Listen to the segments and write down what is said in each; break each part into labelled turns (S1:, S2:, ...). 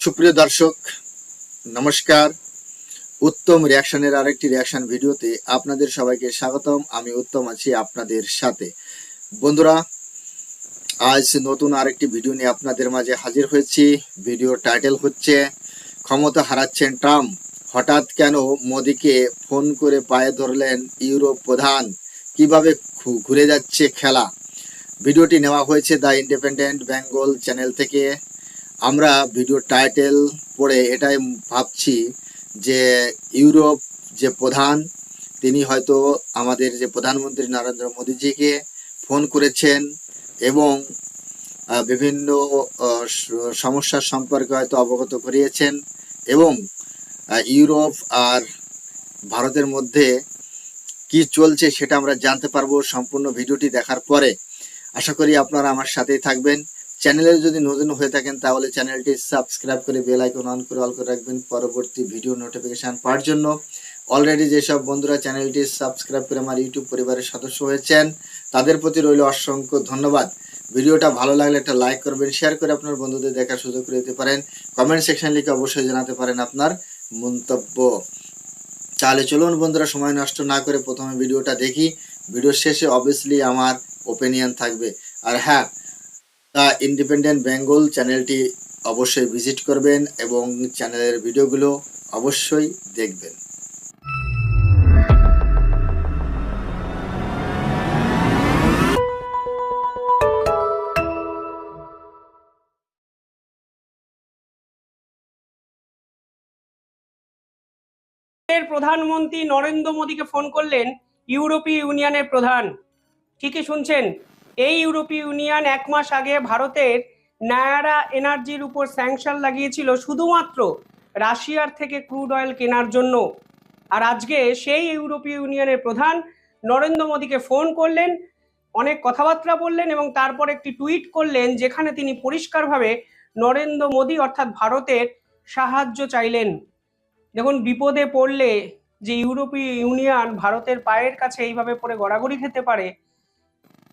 S1: সুপ্রিয় দর্শক, নমস্কার। উত্তম রিয়াকশনের আরেকটি রিয়াকশন ভিডিওতে আপনাদের সবাইকে স্বাগতম। আমি উত্তম আছি আপনাদের সাথে। বন্ধুরা, আজ নতুন আরেকটি ভিডিও নিয়ে আপনাদের মাঝে হাজির হয়েছি। ভিডিও টাইটেল হচ্ছে, ক্ষমতা হারাচ্ছেন ট্রাম্প। হঠাৎ কেন মোদিকে ফোন করে পায়ে ধরলেন ইউরোপ প্রধান? কীভাবে ঘুরে যাচ্ছে খেলা? ভিডিওটি নেওয়া হয়েছে দ্য ইন্ডিপেন্ডেন্ট বেঙ্গল চ্যানেল থেকে। আমরা ভিডিও টাইটেল পড়ে এটাই ভাবছি যে ইউরোপ যে প্রধান, তিনি হয়তো আমাদের যে প্রধানমন্ত্রী নরেন্দ্র মোদীজিকে ফোন করেছেন এবং বিভিন্ন সমস্যার সম্পর্কে হয়তো অবগত করিয়েছেন এবং ইউরোপ আর ভারতের মধ্যে কি চলছে সেটা আমরা জানতে পারব সম্পূর্ণ ভিডিওটি দেখার পরে। আশা করি আপনারা আমার সাথেই থাকবেন। চ্যানেলে যদি নতুন হয়ে থাকেন, তাহলে চ্যানেলটি সাবস্ক্রাইব করে বেল আইকন অন করে অল করে রাখবেন পরবর্তী ভিডিও নোটিফিকেশন পাওয়ার জন্য। অলরেডি যেসব বন্ধুরা চ্যানেলটি সাবস্ক্রাইব করে আমার ইউটিউব পরিবারের সদস্য হয়েছেন, তাদের প্রতি রইল অসংখ্য ধন্যবাদ। ভিডিওটা ভালো লাগলে একটা লাইক করবেন শেয়ার করে আপনার বন্ধুদের দেখার সুযোগ করে দিতে পারেন। কমেন্ট সেকশন লিখে অবশ্যই জানাতে পারেন আপনার মন্তব্য। তাহলে চলুন বন্ধুরা, সময় নষ্ট না করে প্রথমে ভিডিওটা দেখি। ভিডিওর শেষে অবভিয়াসলি আমার ওপিনিয়ন থাকবে। আর হ্যাঁ ইন্ডিপেন্ডেন্ট বেঙ্গল চ্যানেলটি অবশ্যই ভিজিট করবেন এবং চ্যানেলের ভিডিওগুলো অবশ্যই দেখবেন।
S2: প্রধানমন্ত্রী নরেন্দ্র মোদীকে ফোন করলেন ইউরোপীয় ইউনিয়নের প্রধান। ঠিকই শুনছেন? এই ইউরোপীয় ইউনিয়ন এক মাস আগে ভারতের নায়ারা এনার্জির উপর স্যাংশন লাগিয়েছিল শুধুমাত্র রাশিয়ার থেকে ক্রুড অয়েল কেনার জন্য। আর আজকে সেই ইউরোপীয় ইউনিয়নের প্রধান নরেন্দ্র মোদীকে ফোন করলেন, অনেক কথাবার্তা বললেন এবং তারপর একটি টুইট করলেন যেখানে তিনি পরিষ্কারভাবে নরেন্দ্র মোদী অর্থাৎ ভারতের সাহায্য চাইলেন। দেখুন, বিপদে পড়লে যে ইউরোপীয় ইউনিয়ন ভারতের পায়ের কাছে এইভাবে পড়ে গড়াগড়ি খেতে পারে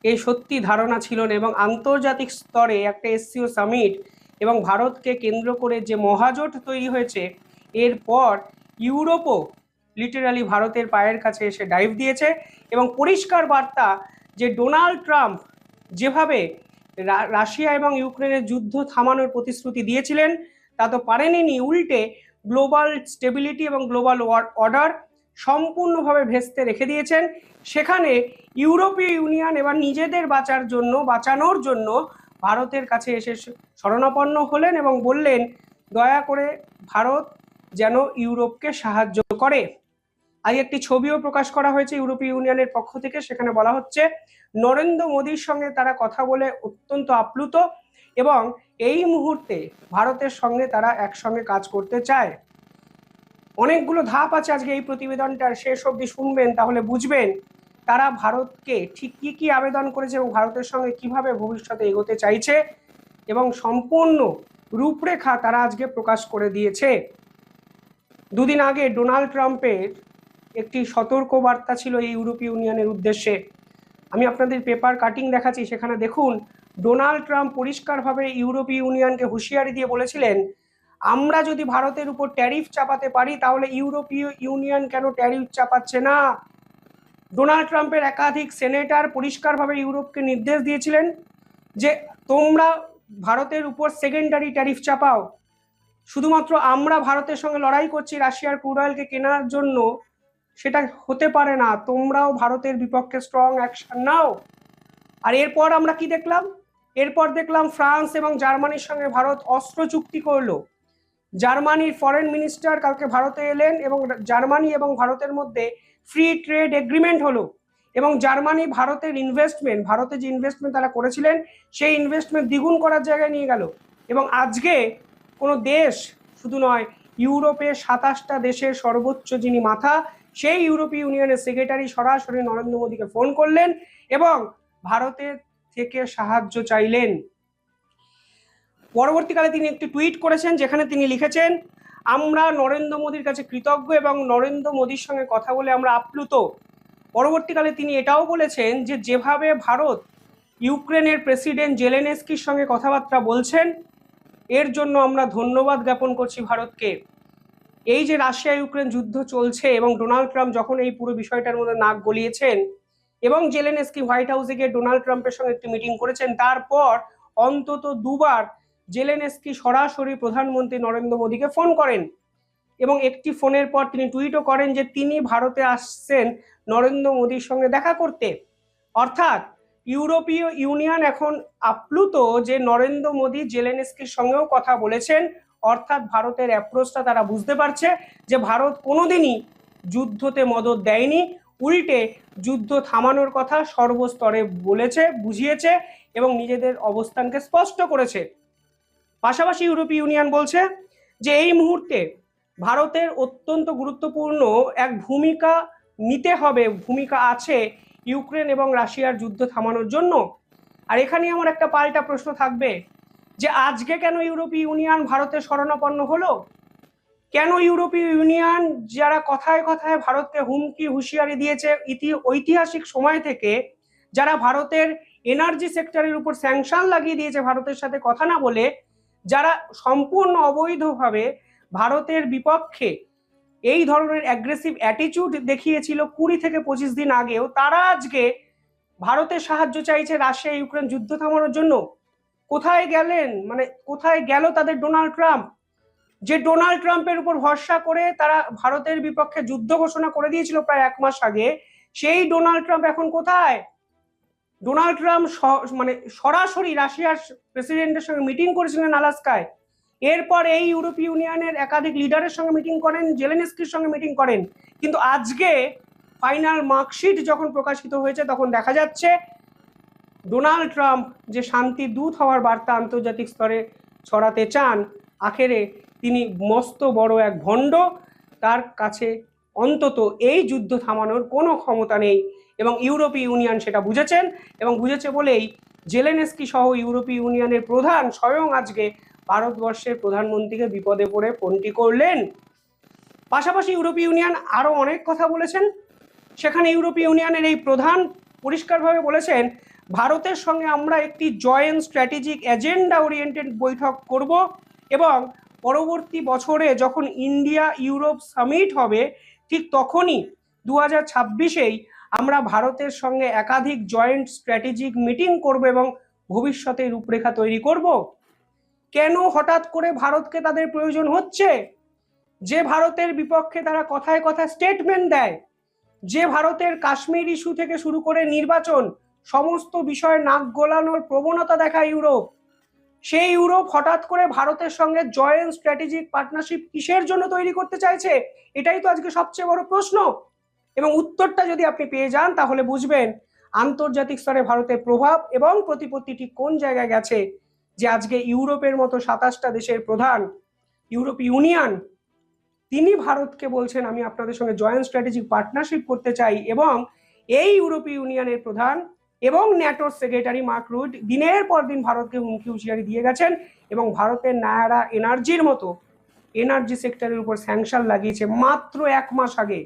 S2: এই সত্যি ধারণা ছিল না এবং আন্তর্জাতিক স্তরে একটা এসসিও সামিট এবং ভারতকে কেন্দ্র করে যে মহাজোট তৈরি হয়েছে এরপর ইউরোপও লিটারালি ভারতের পায়ের কাছে এসে ডাইভ দিয়েছে এবং পরিষ্কার বার্তা যে ডোনাল্ড ট্রাম্প যেভাবে রাশিয়া এবং ইউক্রেনের যুদ্ধ থামানোর প্রতিশ্রুতি দিয়েছিলেন, তা তো পারেনি উল্টে গ্লোবাল স্টেবিলিটি এবং গ্লোবাল অর্ডার সম্পূর্ণভাবে ভেস্তে রেখে দিয়েছেন। সেখানে ইউরোপীয় ইউনিয়ন এবার নিজেদের বাঁচার জন্য, বাঁচানোর জন্য ভারতের কাছে এসে শরণাপন্ন হলেন এবং বললেন, দয়া করে ভারত যেন ইউরোপকে সাহায্য করে। আজ একটি ছবিও প্রকাশ করা হয়েছে ইউরোপীয় ইউনিয়নের পক্ষ থেকে। সেখানে বলা হচ্ছে, নরেন্দ্র মোদীর সঙ্গে তারা কথা বলে অত্যন্ত আপ্লুত এবং এই মুহূর্তে ভারতের সঙ্গে তারা একসঙ্গে কাজ করতে চায়। অনেকগুলো ধাপ আছে আজকে এই প্রতিবেদনটার শেষ অবধি শুনবেন, তাহলে বুঝবেন তারা ভারতকে ঠিক কি কি আবেদন করেছে এবং ভারতের সঙ্গে কীভাবে ভবিষ্যতে এগোতে চাইছে এবং সম্পূর্ণ রূপরেখা তারা আজকে প্রকাশ করে দিয়েছে। দুদিন আগে ডোনাল্ড ট্রাম্পের একটি সতর্ক বার্তা ছিল এই ইউরোপীয় ইউনিয়নের উদ্দেশ্যে। আমি আপনাদের পেপার কাটিং দেখাচ্ছি, সেখানে দেখুন, ডোনাল্ড ট্রাম্প পরিষ্কারভাবে ইউরোপীয় ইউনিয়নকে হুঁশিয়ারি দিয়ে বলেছিলেন আমরা যদি ভারতের উপর ট্যারিফ চাপাতে পারি, তাহলে ইউরোপীয় ইউনিয়ন কেন ট্যারিফ চাপাচ্ছে না? ডোনাল্ড ট্রাম্পের একাধিক সেনেটার পরিষ্কারভাবে ইউরোপকে নির্দেশ দিয়েছিলেন যে তোমরা ভারতের উপর সেকেন্ডারি ট্যারিফ চাপাও। শুধুমাত্র আমরা ভারতের সঙ্গে লড়াই করছি রাশিয়ার ক্রুড অয়েলকে কেনার জন্য, সেটা হতে পারে না। তোমরাও ভারতের বিপক্ষে স্ট্রং অ্যাকশন নাও। আর এরপর আমরা কি দেখলাম? এরপর দেখলাম ফ্রান্স এবং জার্মানির সঙ্গে ভারত অস্ত্র চুক্তি করল। জার্মানির ফরেন মিনিস্টার কালকে ভারতে এলেন এবং জার্মানি এবং ভারতের মধ্যে ফ্রি ট্রেড এগ্রিমেন্ট হলো। এবং জার্মানি ভারতের ইনভেস্টমেন্ট ভারতে যে ইনভেস্টমেন্ট তারা করেছিলেন, সেই ইনভেস্টমেন্ট দ্বিগুণ করার জায়গায় নিয়ে গেল। এবং আজকে কোনো দেশ, শুধু নয়, ইউরোপের সাতাশটা দেশের সর্বোচ্চ যিনি মাথা, সেই ইউরোপীয় ইউনিয়নের সেক্রেটারি সরাসরি নরেন্দ্র মোদীকে ফোন করলেন এবং ভারতের থেকে সাহায্য চাইলেন। পরবর্তীকালে তিনি একটি টুইট করেছেন যেখানে তিনি লিখেছেন, আমরা নরেন্দ্র মোদীর কাছে কৃতজ্ঞ এবং নরেন্দ্র মোদীর সঙ্গে কথা বলে আমরা আপ্লুত। পরবর্তীকালে তিনি এটাও বলেছেন যে, যেভাবে ভারত ইউক্রেনের প্রেসিডেন্ট জেলেনেস্কির সঙ্গে কথাবার্তা বলছেন, এর জন্য আমরা ধন্যবাদ জ্ঞাপন করছি ভারতকে। এই যে রাশিয়া ইউক্রেন যুদ্ধ চলছে এবং ডোনাল্ড ট্রাম্প যখন এই পুরো বিষয়টার মধ্যে নাক গলিয়েছেন এবং জেলেনেস্কি হোয়াইট হাউসে গিয়ে ডোনাল্ড ট্রাম্পের সঙ্গে একটি মিটিং করেছেন, তারপর অন্তত দুবার জেলেনস্কি সরাসরি প্রধানমন্ত্রী নরেন্দ্র মোদীকে ফোন করেন এবং একটি ফোনের পর তিনি টুইটও করেন যে তিনি ভারতে আসছেন নরেন্দ্র মোদীর সঙ্গে দেখা করতে। অর্থাৎ ইউরোপীয় ইউনিয়ন এখন আপ্লুত যে নরেন্দ্র মোদী জেলেনস্কির সঙ্গেও কথা বলেছেন, অর্থাৎ ভারতের অ্যাপ্রোচটা তারা বুঝতে পারছে যে ভারত কোনোদিনই যুদ্ধতে মদত দেয়নি, উল্টে যুদ্ধ থামানোর কথা সর্বস্তরে বলেছে, বুঝিয়েছে এবং নিজেদের অবস্থানকে স্পষ্ট করেছে। পাশাপাশি ইউরোপীয় ইউনিয়ন বলছে যে এই মুহূর্তে ভারতের অত্যন্ত গুরুত্বপূর্ণ এক ভূমিকা নিতে হবে, ভূমিকা আছে ইউক্রেন এবং রাশিয়ার যুদ্ধ থামানোর জন্য। আর এখানে আমার একটা পাল্টা প্রশ্ন থাকবে যে আজকে কেন ইউরোপীয় ইউনিয়ন ভারতের শরণাপন্ন হলো? কেন ইউরোপীয় ইউনিয়ন যারা কথায় কথায় ভারতকে হুমকি, হুঁশিয়ারি দিয়েছে ইতি, ঐতিহাসিক সময় থেকে, যারা ভারতের এনার্জি সেক্টরের উপর স্যাংশন লাগিয়ে দিয়েছে, ভারতের সাথে কথা না বলে যারা সম্পূর্ণ অবৈধভাবে ভারতের বিপক্ষে এই ধরনের অ্যাগ্রেসিভ অ্যাটিটিউড দেখিয়েছিল কুড়ি থেকে পঁচিশ দিন আগেও, তারা আজকে ভারতের সাহায্য চাইছে রাশিয়া ইউক্রেন যুদ্ধ থামানোর জন্য। কোথায় গেলেন? মানে কোথায় গেল তাদের ডোনাল্ড ট্রাম্প? যে ডোনাল্ড ট্রাম্পের উপর ভরসা করে তারা ভারতের বিপক্ষে যুদ্ধ ঘোষণা করে দিয়েছিল প্রায় এক মাস আগে, সেই ডোনাল্ড ট্রাম্প এখন কোথায়? ডোনাল্ড ট্রাম্প মানে সরাসরি রাশিয়ার প্রেসিডেন্টের সঙ্গে মিটিং করেছিলেন আলাস্কায়। এরপর এই ইউরোপীয় ইউনিয়নের একাধিক লিডারের সঙ্গে মিটিং করেন, জেলেনস্কির সঙ্গে মিটিং করেন। কিন্তু আজকে ফাইনাল মার্কশিট যখন প্রকাশিত হয়েছে, তখন দেখা যাচ্ছে ডোনাল্ড ট্রাম্প যে শান্তি দূত হওয়ার বার্তা আন্তর্জাতিক স্তরে ছড়াতে চান, আখেরে তিনি মস্ত বড় এক ভণ্ড। তার কাছে অন্তত এই যুদ্ধ থামানোর কোনো ক্ষমতা নেই এবং ইউরোপীয় ইউনিয়ন সেটা বুঝেছেন এবং বুঝেছে বলেই জেলেনেস্কি সহ ইউরোপীয় ইউনিয়নের প্রধান স্বয়ং আজকে ভারতবর্ষের প্রধানমন্ত্রীকে বিপদে পড়ে ফোনটি করলেন। পাশাপাশি ইউরোপীয় ইউনিয়ন আরও অনেক কথা বলেছেন। সেখানে ইউরোপীয় ইউনিয়নের এই প্রধান পরিষ্কারভাবে বলেছেন, ভারতের সঙ্গে আমরা একটি জয়েন্ট স্ট্র্যাটেজিক এজেন্ডা ওরিয়েন্টেড বৈঠক করব এবং পরবর্তী বছরে যখন ইন্ডিয়া ইউরোপ সামিট হবে ঠিক তখনই দু হাজার ছাব্বিশেই আমরা ভারতের সঙ্গে একাধিক জয়েন্ট স্ট্র্যাটেজিক মিটিং করব এবং ভবিষ্যতে রূপরেখা তৈরি করব। কেন হঠাৎ করে ভারতকে তাদের প্রয়োজন হচ্ছে? যে ভারতের বিপক্ষে তারা কথায় কথায় স্টেটমেন্ট দেয়, যে ভারতের কাশ্মীর ইস্যু থেকে শুরু করে নির্বাচন, সমস্ত বিষয়ে নাক গলানোর প্রবণতা দেখায় ইউরোপ সেই ইউরোপ হঠাৎ করে ভারতের সঙ্গে জয়েন্ট স্ট্র্যাটেজিক পার্টনারশিপ কিসের জন্য তৈরি করতে চাইছে? এটাই তো আজকে সবচেয়ে বড় প্রশ্ন। এবং উত্তরটা যদি আপনি পেয়ে যান, তাহলে বুঝবেন আন্তর্জাতিক স্তরে ভারতের প্রভাব এবং প্রতিপত্তিটি কোন জায়গায় গেছে? যে আজকে ইউরোপের মতো সাতাশটা দেশের প্রধান, ইউরোপ ইউনিয়ন, তিনি ভারতকে বলছেন, আমি আপনাদের সঙ্গে জয়েন্ট স্ট্র্যাটেজিক পার্টনারশিপ করতে চাই। এবং এই ইউরোপীয় ইউনিয়নের প্রধান এবং ন্যাটোর সেক্রেটারি মার্ক রুড দিনের পর দিন ভারতকে হুমকি হুঁশিয়ারি দিয়ে গেছেন এবং ভারতের নায়ারা এনার্জির মতো এনার্জি সেক্টরের উপর স্যাংশন লাগিয়েছে মাত্র এক মাস আগে।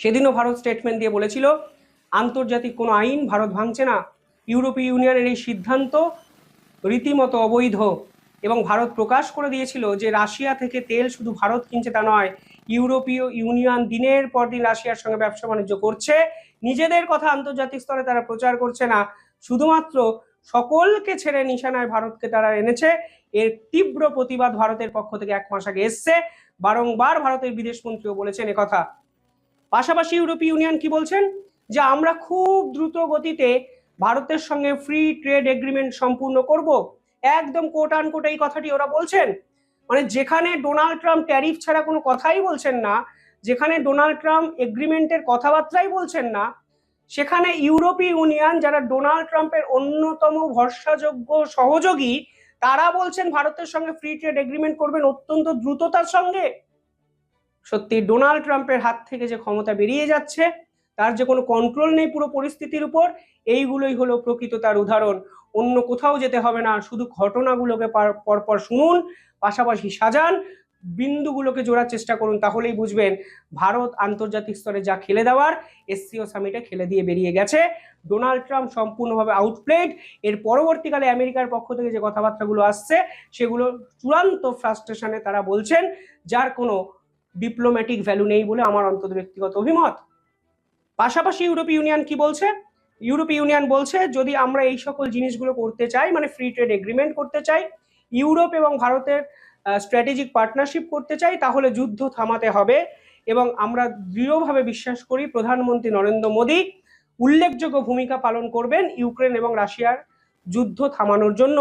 S2: সেদিনও ভারত স্টেটমেন্ট দিয়ে বলেছিল, আন্তর্জাতিক কোনো আইন ভারত ভাঙছে না। ইউরোপীয় ইউনিয়নের এই সিদ্ধান্ত রীতিমতো অবৈধ। এবং ভারত প্রকাশ করে দিয়েছিল যে, রাশিয়া থেকে তেল শুধু ভারত কিনছে তা নয়, ইউরোপীয় ইউনিয়ন দিনের পর দিন রাশিয়ার সঙ্গে ব্যবসা বাণিজ্য করছে নিজেদের কথা আন্তর্জাতিক স্তরে তারা প্রচার করছে না। শুধুমাত্র সকলকে ছেড়ে নিশানায় ভারতকে তারা এনেছে। এর তীব্র প্রতিবাদ ভারতের পক্ষ থেকে এক মাস আগে এসছে। বারংবার ভারতের বিদেশমন্ত্রীও বলেছেন কথা। পাশাপাশি ইউরোপীয় ইউনিয়ন কি বলছেন? যে আমরা খুব দ্রুত গতিতে ভারতের সঙ্গে ফ্রি ট্রেড এগ্রিমেন্ট সম্পূর্ণ করব। একদম কোট আন কোট এই কথাটি ওরা বলছেন। মানে যেখানে ডোনাল্ড ট্রাম্প ট্যারিফ ছাড়া কোনো কথাই বলছেন না যেখানে ডোনাল্ড ট্রাম্প এগ্রিমেন্টের কথাবার্তাই বলছেন না, সেখানে ইউরোপীয় ইউনিয়ন যারা ডোনাল্ড ট্রাম্পের অন্যতম ভরসাযোগ্য সহযোগী, তারা বলছেন ভারতের সঙ্গে ফ্রি ট্রেড এগ্রিমেন্ট করবেন অত্যন্ত দ্রুততার সঙ্গে। সত্যি, ডোনাল্ড ট্রাম্পের হাত থেকে যে ক্ষমতা বেরিয়ে যাচ্ছে, তার যে কোনো কন্ট্রোল নেই পুরো পরিস্থিতির উপর, এইগুলোই হলো প্রকৃত তার উদাহরণ। অন্য কোথাও যেতে হবে না, শুধু ঘটনাগুলোকে পার- পরপর শুনুন, পাশাপাশি সাজান বিন্দুগুলোকে জোড়ার চেষ্টা করুন, তাহলেই বুঝবেন ভারত আন্তর্জাতিক স্তরে যা খেলে দেওয়ার এসসিও সামিটে খেলে দিয়ে বেরিয়ে গেছে। ডোনাল্ড ট্রাম্প সম্পূর্ণভাবে আউটপ্লেড এর পরবর্তীকালে আমেরিকার পক্ষ থেকে যে কথাবার্তাগুলো আসছে, সেগুলো চূড়ান্ত ফ্রাস্ট্রেশনে তারা বলছেন, যার কোনো ডিপ্লোম্যাটিক ভ্যালু নেই বলে আমার অন্তত ব্যক্তিগত অভিমত। পাশাপাশি ইউরোপীয় ইউনিয়ন কি বলছে? ইউরোপীয় ইউনিয়ন বলছে, যদি আমরা এই সকল জিনিসগুলো করতে চাই মানে ফ্রি ট্রেড এগ্রিমেন্ট করতে চাই ইউরোপ এবং ভারতের স্ট্র্যাটেজিক পার্টনারশিপ করতে চাই, তাহলে যুদ্ধ থামাতে হবে। এবং আমরা দৃঢ়ভাবে বিশ্বাস করি, প্রধানমন্ত্রী নরেন্দ্র মোদী উল্লেখযোগ্য ভূমিকা পালন করবেন ইউক্রেন এবং রাশিয়ার যুদ্ধ থামানোর জন্য।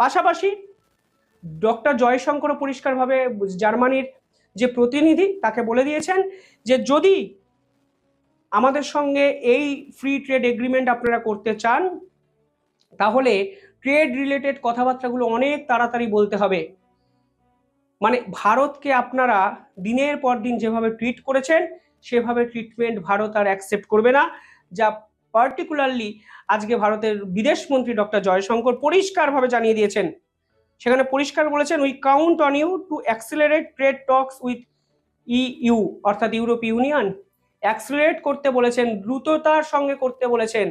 S2: পাশাপাশি ডক্টর জয়শঙ্কর পরিষ্কারভাবে জার্মানির যে প্রতিনিধি, তাকে বলে দিয়েছেন যে যদি আমাদের সঙ্গে এই ফ্রি ট্রেড এগ্রিমেন্ট আপনারা করতে চান, তাহলে ট্রেড রিলেটেড কথাবার্তাগুলো অনেক তাড়াতাড়ি বলতে হবে। মানে ভারতকে আপনারা দিনের পর দিন যেভাবে ট্রিট করেছেন, সেভাবে ট্রিটমেন্ট ভারত আর অ্যাকসেপ্ট করবে না। যা পার্টিকুলারলি আজকে ভারতের বিদেশমন্ত্রী ডক্টর জয়শঙ্কর পরিষ্কারভাবে জানিয়ে দিয়েছেন। সেখানে পরিষ্কার বলেছেন we count on you to accelerate trade talks with you অর্থাৎ ইউরোপীয় ইউনিয়ন অ্যাক্সিলারেট করতে বলেছেন, দ্রুততার সঙ্গে করতে বলেছেন।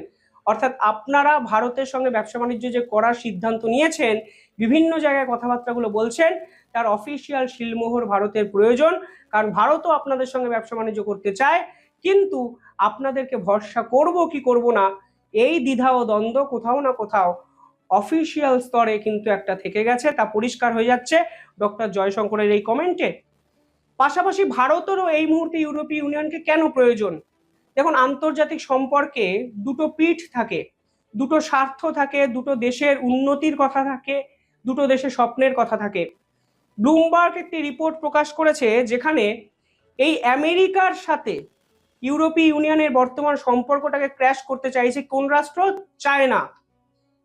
S2: অর্থাৎ আপনারা ভারতের সঙ্গে ব্যবসা বাণিজ্য যে করার সিদ্ধান্ত নিয়েছেন, বিভিন্ন জায়গায় কথাবার্তাগুলো বলছেন, তার অফিসিয়াল শিলমোহর ভারতের প্রয়োজন, কারণ ভারতও আপনাদের সঙ্গে ব্যবসা বাণিজ্য করতে চায়, কিন্তু আপনাদেরকে ভরসা করব কি করব না, এই দ্বিধা ও দ্বন্দ্ব কোথাও না কোথাও অফিসিয়াল স্তরে কিন্তু একটা থেকে গেছে, তা পরিষ্কার হয়ে যাচ্ছে। ডক্টর জয়শঙ্করের এই কমেন্টে পাশাপাশি ভারতেরও এই মুহূর্তে ইউরোপীয় ইউনিয়নকে কেন প্রয়োজন? দেখুন, আন্তর্জাতিক সম্পর্কে দুটো পিঠ থাকে, দুটো স্বার্থ থাকে, দুটো দেশের উন্নতির কথা থাকে, দুটো দেশের স্বপ্নের কথা থাকে। ব্লুমবার্গ একটি রিপোর্ট প্রকাশ করেছে যেখানে এই আমেরিকার সাথে ইউরোপীয় ইউনিয়নের বর্তমান সম্পর্কটাকে ক্র্যাশ করতে চাইছে কোন রাষ্ট্র? চায়না।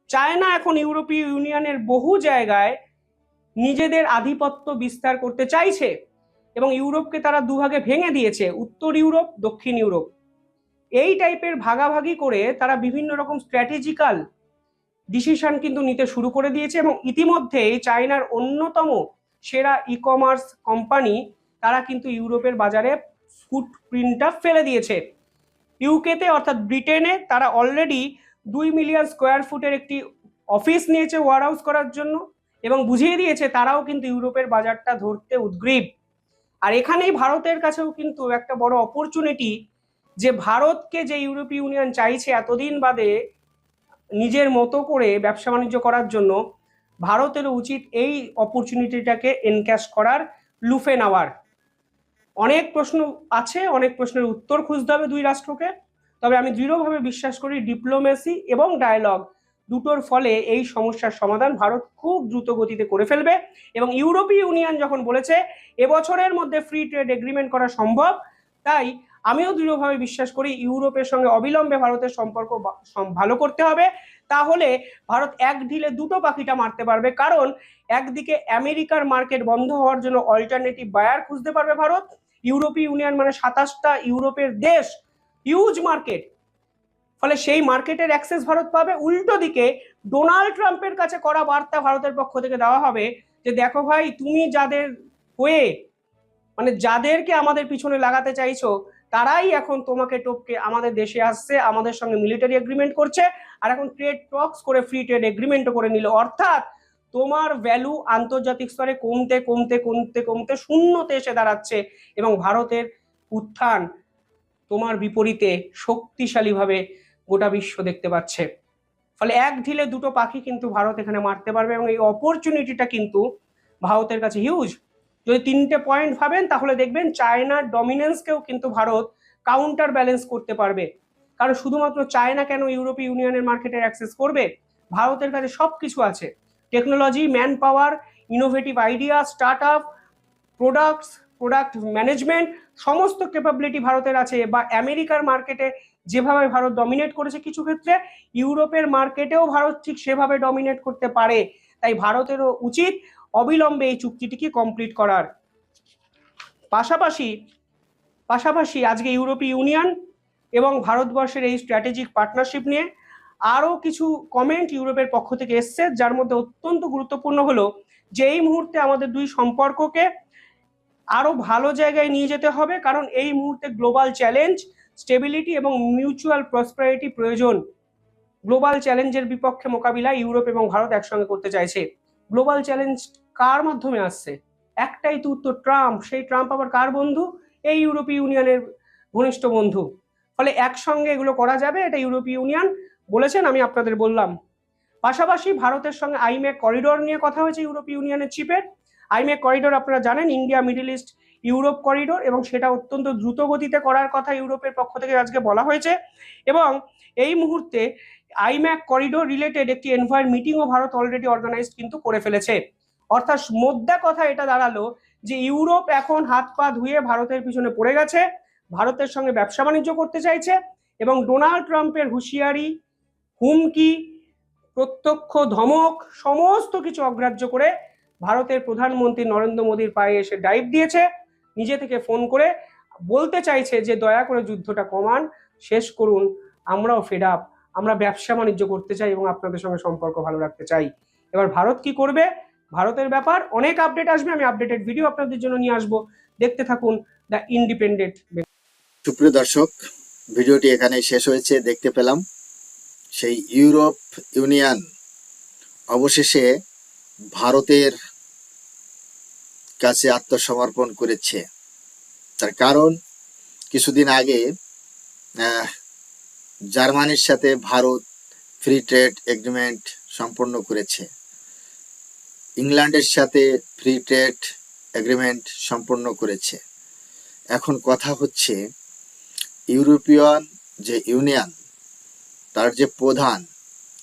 S2: চায়না এখন ইউরোপীয় ইউনিয়নের বহু জায়গায় নিজেদের আধিপত্য বিস্তার করতে চাইছে এবং ইউরোপকে তারা দুভাগে ভেঙে দিয়েছে, উত্তর ইউরোপ, দক্ষিণ ইউরোপ। এই টাইপের ভাগাভাগি করে তারা বিভিন্ন রকম স্ট্র্যাটেজিক্যাল ডিসিশন কিন্তু নিতে শুরু করে দিয়েছে এবং ইতিমধ্যেই চায়নার অন্যতম সেরা ই কমার্স কোম্পানি তারা কিন্তু ইউরোপের বাজারে ফুটপ্রিন্টটা ফেলে দিয়েছে। ইউকেতে অর্থাৎ ব্রিটেনে তারা অলরেডি দুই মিলিয়ন স্কোয়ার ফুটের একটি অফিস নিয়েছে ওয়ার হাউস করার জন্য এবং বুঝিয়ে দিয়েছে তারাও কিন্তু ইউরোপের বাজারটা ধরতে উদ্গ্রীব। আর এখানেই ভারতের কাছেও কিন্তু একটা বড় অপরচুনিটি যে ভারতকে যে ইউরোপীয় ইউনিয়ন চাইছে এতদিন বাদে নিজের মতো করে ব্যবসা বাণিজ্য করার জন্য ভারতেরও উচিত এই অপরচুনিটিটাকে এনক্যাশ করার, লুফে নেওয়ার। অনেক প্রশ্ন আছে, অনেক প্রশ্নের উত্তর খুঁজতে হবে দুই রাষ্ট্রকে। তবে আমি দৃঢ়ভাবে বিশ্বাস করি ডিপ্লোমেসি এবং ডায়ালগ দুটোর ফলে এই সমস্যার সমাধান ভারত খুব দ্রুত গতিতে করে ফেলবে এবং ইউরোপীয় ইউনিয়ন যখন বলেছে, এবছরের মধ্যে ফ্রি ট্রেড এগ্রিমেন্ট করা সম্ভব, তাই আমিও দৃঢ়ভাবে বিশ্বাস করি ইউরোপের সঙ্গে অবিলম্বে ভারতের সম্পর্ক ভালো করতে হবে। তাহলে ভারত এক ঢিলে দুটো পাখিটা মারতে পারবে। কারণ একদিকে আমেরিকার মার্কেট বন্ধ হওয়ার জন্য অল্টারনেটিভ বায়ার খুঁজতে পারবে ভারত। ইউরোপীয় ইউনিয়ন মানে সাতাশটা ইউরোপের দেশ। হিউজ মার্কেট ফলে সেই মার্কেটের অ্যাক্সেস ভারত পাবে। উল্টো দিকে ডোনাল্ড ট্রাম্পের কাছে করা বার্তা ভারতের পক্ষ থেকে দেওয়া হবে যে, দেখো ভাই, তুমি যাদের হয়ে মানে যাদেরকে আমাদের পিছনে লাগাতে চাইছো তারাই এখন তোমাকে টপকে আমাদের দেশে আসছে, আমাদের সঙ্গে মিলিটারি এগ্রিমেন্ট করছে, আর এখন ট্রেড টক্স করে ফ্রি ট্রেড এগ্রিমেন্টও করে নিল। অর্থাৎ তোমার ভ্যালু আন্তর্জাতিক স্তরে কমতে কমতে কমতে কমতে শূন্যতে এসে দাঁড়াচ্ছে এবং ভারতের উত্থান তোমার বিপরীতে শক্তিশালীভাবে গোটা বিশ্ব দেখতে পাচ্ছে। ফলে এক ঢিলে দুটো পাখি কিন্তু ভারত এখানে মারতে পারবে এবং এই অপরচুনিটিটা কিন্তু ভারতের কাছে হিউজ যদি তিনটে পয়েন্ট ভাবেন, তাহলে দেখবেন চায়নার ডমিনেন্সকেও কিন্তু ভারত কাউন্টার ব্যালেন্স করতে পারবে। কারণ শুধুমাত্র চায়না কেন ইউরোপীয় ইউনিয়নের মার্কেটে অ্যাক্সেস করবে? ভারতের কাছে সব কিছু আছে। Technology manpower innovative idea startup products product management সমস্ত ক্যাপাবিলিটি ভারতের আছে। বা আমেরিকার মার্কেটে যেভাবে ভারত ডমিনেট করেছে কিছু ক্ষেত্রে, ইউরোপের মার্কেটেও ভারত ঠিক সেভাবে ডমিনেট করতে পারে। তাই ভারতেরও উচিত অবিলম্বে এই চুক্তিটিকে কমপ্লিট করার। পাশাপাশি পাশাপাশি আজকে ইউরোপীয় ইউনিয়ন এবং ভারতবর্ষের এই স্ট্র্যাটেজিক পার্টনারশিপ নিয়ে আরও কিছু কমেন্ট ইউরোপের পক্ষ থেকে এসছে, যার মধ্যে অত্যন্ত গুরুত্বপূর্ণ হলো যে এই মুহূর্তে আমাদের দুই সম্পর্ককে আরও ভালো জায়গায় নিয়ে যেতে হবে, কারণ এই মুহূর্তে গ্লোবাল চ্যালেঞ্জ স্টেবিলিটি এবং মিউচুয়াল প্রসপারিটি প্রয়োজন। গ্লোবাল চ্যালেঞ্জের বিপক্ষে মোকাবিলা ইউরোপ এবং ভারত একসঙ্গে করতে চাইছে। গ্লোবাল চ্যালেঞ্জ কার মাধ্যমে আসছে? একটাই তো উত্তর, ট্রাম্প। সেই ট্রাম্প আবার কার বন্ধু? এই ইউরোপীয় ইউনিয়নের ঘনিষ্ঠ বন্ধু। ফলে একসঙ্গে এগুলো করা যাবে, এটা ইউরোপীয় ইউনিয়ন বলেছেন, আমি আপনাদের বললাম। পাশাপাশি ভারতের সঙ্গে আইমেক করিডোর নিয়ে কথা হয়েছে ইউরোপীয় ইউনিয়নের চিপের আইমেক করিডোর আপনারা জানেন, India, Middle East, Europe corridor, এবং সেটা অত্যন্ত দ্রুত গতিতে করার কথা ইউরোপের পক্ষ থেকে আজকে বলা হয়েছে। এবং এই মুহূর্তে আইম্যাক করিডোর রিলেটেড একটি এনভায়ার মিটিংও ভারত অলরেডি অর্গানাইজ কিন্তু করে ফেলেছে। অর্থাৎ মোদ্দা কথা এটা দাঁড়াল যে ইউরোপ এখন হাত পা ধুয়ে ভারতের পিছনে পড়ে গেছে, ভারতের সঙ্গে ব্যবসা বাণিজ্য করতে চাইছে এবং ডোনাল্ড ট্রাম্পের হুঁশিয়ারি, হুমকি, প্রত্যক্ষ ধমক, সমস্ত কিছু অগ্রাহ্য করে ভারতের প্রধানমন্ত্রী নরেন্দ্র মোদীর পায়ে এসে ডাইভ দিয়েছে, নিজে থেকে ফোন করে বলতে চাইছে যে দয়া করে যুদ্ধটা কমান, শেষ করুন, আমরাও ফেড আপ আমরা ব্যবসা বাণিজ্য করতে চাই এবং আপনাদের সঙ্গে সম্পর্ক ভালো রাখতে চাই। এবার ভারত কি করবে? ভারতের ব্যাপার, অনেক আপডেট আসবে, আমি আপডেটেড ভিডিও আপনাদের জন্য নিয়ে আসব। দেখতে থাকুন দ্য ইন্ডিপেন্ডেন্ট
S1: সুপ্রিয় দর্শক, ভিডিওটি এখানে শেষ হয়েছে, দেখতে পেলাম। সেই ইউরোপ ইউনিয়ন অবশেষে ভারতের কাছে আত্মসমর্পণ করেছে। তার কারণ কিছুদিন আগে জার্মানির সাথে ভারত ফ্রি ট্রেড এগ্রিমেন্ট সম্পন্ন করেছে। ইংল্যান্ডের সাথে ফ্রি ট্রেড এগ্রিমেন্ট সম্পন্ন করেছে। এখন কথা হচ্ছে, ইউরোপিয়ান যে ইউনিয়ন, তার যে প্রধান,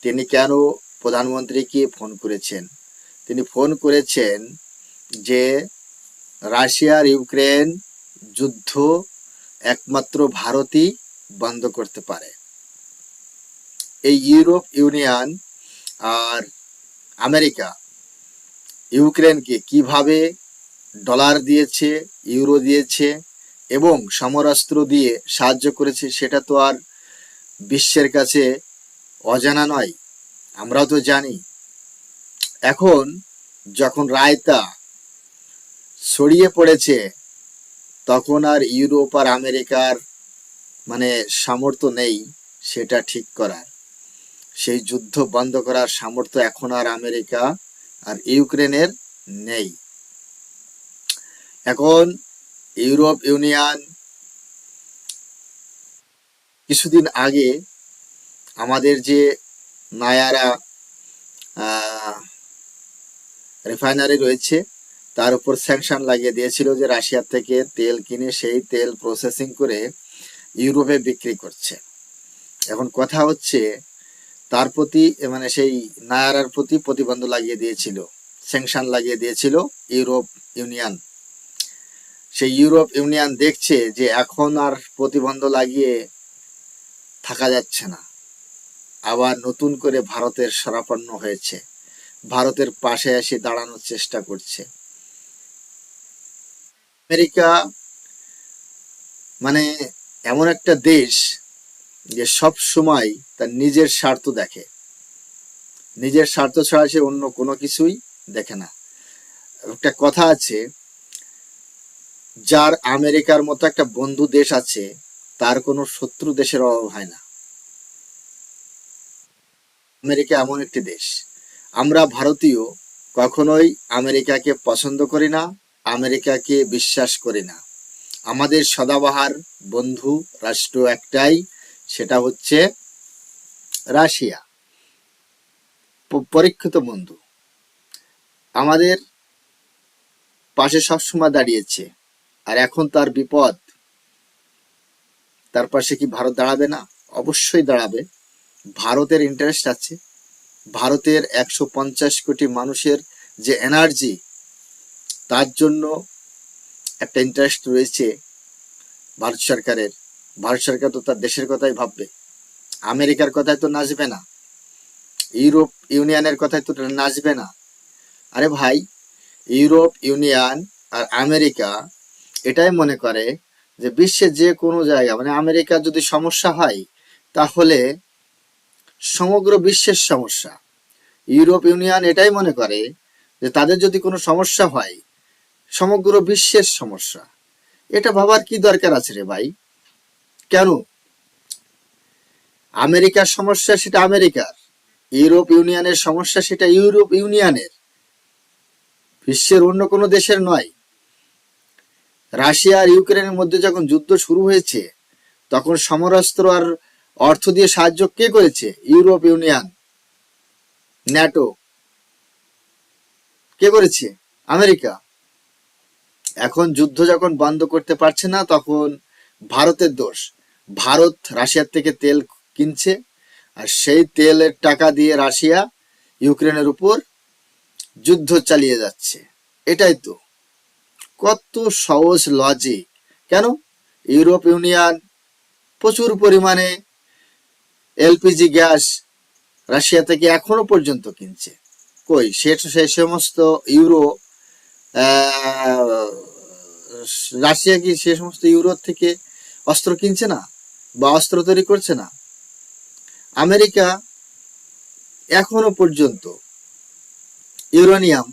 S1: তিনি কেন প্রধানমন্ত্রীকে ফোন করেছেন? তিনি ফোন করেছেন যে রাশিয়ার ইউক্রেন যুদ্ধ একমাত্র ভারতই বন্ধ করতে পারে। এই ইউরোপ ইউনিয়ন আর আমেরিকা ইউক্রেনকে কীভাবে ডলার দিয়েছে, ইউরো দিয়েছে এবং সমরাস্ত্র দিয়ে সাহায্য করেছে সেটা তো আর বিশ্বের কাছে অজানা নয়, আমরাও তো জানি। এখন যখন রায়তা ছড়িয়ে পড়েছে, তখন আর ইউরোপ আর আমেরিকার মানে সামর্থ্য নেই সেটা ঠিক করার। সেই যুদ্ধ বন্ধ করার সামর্থ্য এখন আর আমেরিকা আর ইউক্রেনের নেই। এখন ইউরোপ ইউনিয়ন কিছুদিন আগে আমাদের যে নায়ারা রিফাইনারি রয়েছে, তার উপর স্যাংশন লাগিয়ে দিয়েছিল যে রাশিয়ার থেকে তেল কিনে সেই তেল প্রসেসিং করে ইউরোপে বিক্রি করছে। এখন কথা হচ্ছে তার প্রতি মানে সেই নায়ারার প্রতি প্রতিবন্ধ লাগিয়ে দিয়েছিল স্যাংশন লাগিয়ে দিয়েছিল ইউরোপ ইউনিয়ন। সেই ইউরোপ ইউনিয়ন দেখছে যে এখন আর প্রতিবন্ধ লাগিয়ে থাকা যাচ্ছে না। আবার নতুন করে ভারতের সরাপন্ন হয়েছে। ভারতের পাশে এসে দাঁড়ানোর চেষ্টা করছে। আমেরিকা মানে এমন একটা দেশ যে সব সময় তার নিজের স্বার্থ দেখে। নিজের স্বার্থ ছাড়া সে অন্য কোনো কিছুই দেখে না। একটা কথা আছে, যার আমেরিকার মতো একটা বন্ধু দেশ আছে, তার কোনো শত্রু দেশের অভাব হয় না। আমেরিকা এমন একটি দেশ। আমরা ভারতীয়, কখনোই আমেরিকাকে পছন্দ করি না, আমেরিকাকে বিশ্বাস করি না। আমাদের সদাবাহার বন্ধু, রাষ্ট্র একটাই সেটা হচ্ছে রাশিয়া। পরীক্ষিত বন্ধু। আমাদের পাশে সবসময় দাঁড়িয়েছে। আর এখন তার বিপদ। তার পাশে কি ভারত দাঁড়াবে না? অবশ্যই দাঁড়াবে। ভারতের ইন্টারেস্ট আছে। ভারতের একশো পঞ্চাশ কোটি মানুষের যে এনার্জি তার জন্য একটা ইন্টারেস্ট রয়েছে ভারত সরকারের। ভারত সরকার তো তার দেশের কথাই ভাববে। আমেরিকার কথাই তো নাচবে না। ইউরোপ ইউনিয়নের কথায় তো নাচবে না। আরে ভাই, ইউরোপ ইউনিয়ন আর আমেরিকা এটাই মনে করে যে বিশ্বের যে কোনো জায়গা মানে আমেরিকার যদি সমস্যা হয়, তাহলে সমগ্র বিশ্বের সমস্যা। ইউরোপ ইউনিয়ন এটাই মনে করে যে তাদের যদি কোনো সমস্যা হয়, সমগ্র বিশ্বের সমস্যা। এটা ভাবার কি দরকার আছে রে ভাই? কেন? আমেরিকার সমস্যা সেটা আমেরিকার, ইউরোপ ইউনিয়নের সমস্যা সেটা ইউরোপ ইউনিয়নের, বিশ্বের অন্য কোনো দেশের নয়। রাশিয়া আর ইউক্রেনের মধ্যে যখন যুদ্ধ শুরু হয়েছে, তখন সমরাস্ত্র আর অর্থ দিয়ে সাহায্য কে করেছে? Europe union, NATO. কে করেছে? আমেরিকা। এখন যুদ্ধ যখন বন্ধ করতে পারছে না, তখন ভারতের দোষ। ভারত রাশিয়ার থেকে তেল কিনছে, আর সেই তেলের টাকা দিয়ে রাশিয়া ইউক্রেনের উপর যুদ্ধ চালিয়ে যাচ্ছে। এটাই তো। কত সহজ লজিক কেন? ইউরোপ ইউনিয়ন প্রচুর পরিমাণে এলপিজি গ্যাস রাশিয়া থেকে এখনও পর্যন্ত কিনছে। কই? সে সেই সমস্ত ইউরো রাশিয়া কি সে সমস্ত ইউরোপ থেকে অস্ত্র কিনছে না? বা অস্ত্র তৈরি করছে না। আমেরিকা এখনও পর্যন্ত ইউরেনিয়াম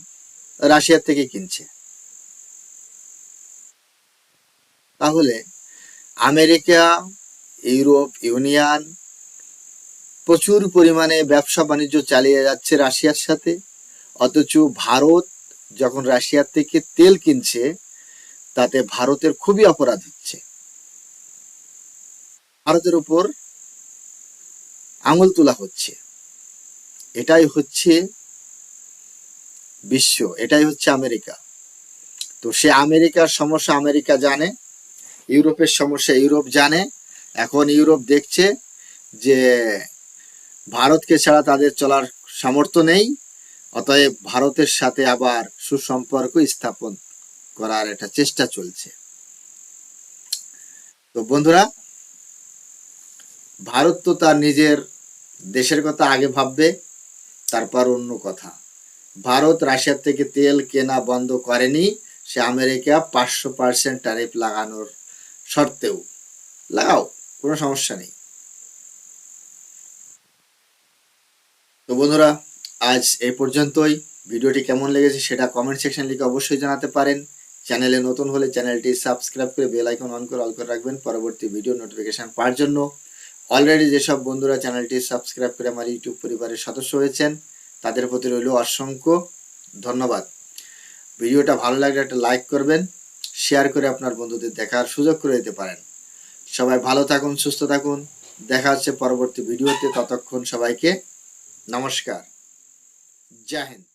S1: রাশিয়ার থেকে কিনছে। তাহলে আমেরিকা, ইউরোপ, ইউনিয়ন প্রচুর পরিমাণে ব্যবসা বাণিজ্য চালিয়ে যাচ্ছে রাশিয়ার সাথে। অথচ ভারত যখন রাশিয়ার থেকে তেল কিনছে, তাতে ভারতের খুবই অপরাধ হচ্ছে। ভারতের উপর আঙুল তোলা হচ্ছে। এটাই হচ্ছে বিশ্ব, এটাই হচ্ছে আমেরিকা। তো সে আমেরিকার সমস্যা আমেরিকা জানে, ইউরোপের সমস্যা ইউরোপ জানে। এখন ইউরোপ দেখছে যে ভারতকে ছাড়া তাদের চলার সামর্থ্য নেই, অতএব ভারতের সাথে আবার সুসম্পর্ক স্থাপন করার একটা চেষ্টা চলছে। তো বন্ধুরা ভারত তো তার নিজের দেশের কথা আগে ভাববে, তারপর অন্য কথা। ভারত রাশিয়ার থেকে তেল কেনা বন্ধ করেনি, সে আমেরিকা পাঁচশো পার্সেন্ট ট্যারিফ লাগানোর সত্ত্বেও লাগাও, কোনো সমস্যা নেই। তো বন্ধুরা, আজ এ পর্যন্তই। ভিডিওটি কেমন লেগেছে সেটা কমেন্ট সেকশন লিখে অবশ্যই জানাতে পারেন। চ্যানেলে নতুন হলে চ্যানেলটি সাবস্ক্রাইব করে বেল আইকন অন করে অল করে রাখবেন। পরবর্তী ভিডিও নোটিফিকেশন পাওয়ার জন্য। অলরেডি যেসব বন্ধুরা চ্যানেলটি সাবস্ক্রাইব করে আমার ইউটিউব পরিবারের সদস্য হয়েছেন, তাদের প্রতি রইল অসংখ্য ধন্যবাদ। ভিডিওটা ভালো লাগলে একটা লাইক করবেন শেয়ার করে আপনার বন্ধুদের দেখার সুযোগ করে দিতে পারেন। সবাই ভালো থাকুন, সুস্থ থাকুন। দেখা হচ্ছে পরবর্তী ভিডিওতে, ততক্ষণ সবাইকে নমস্কার। জয় হিন্দ।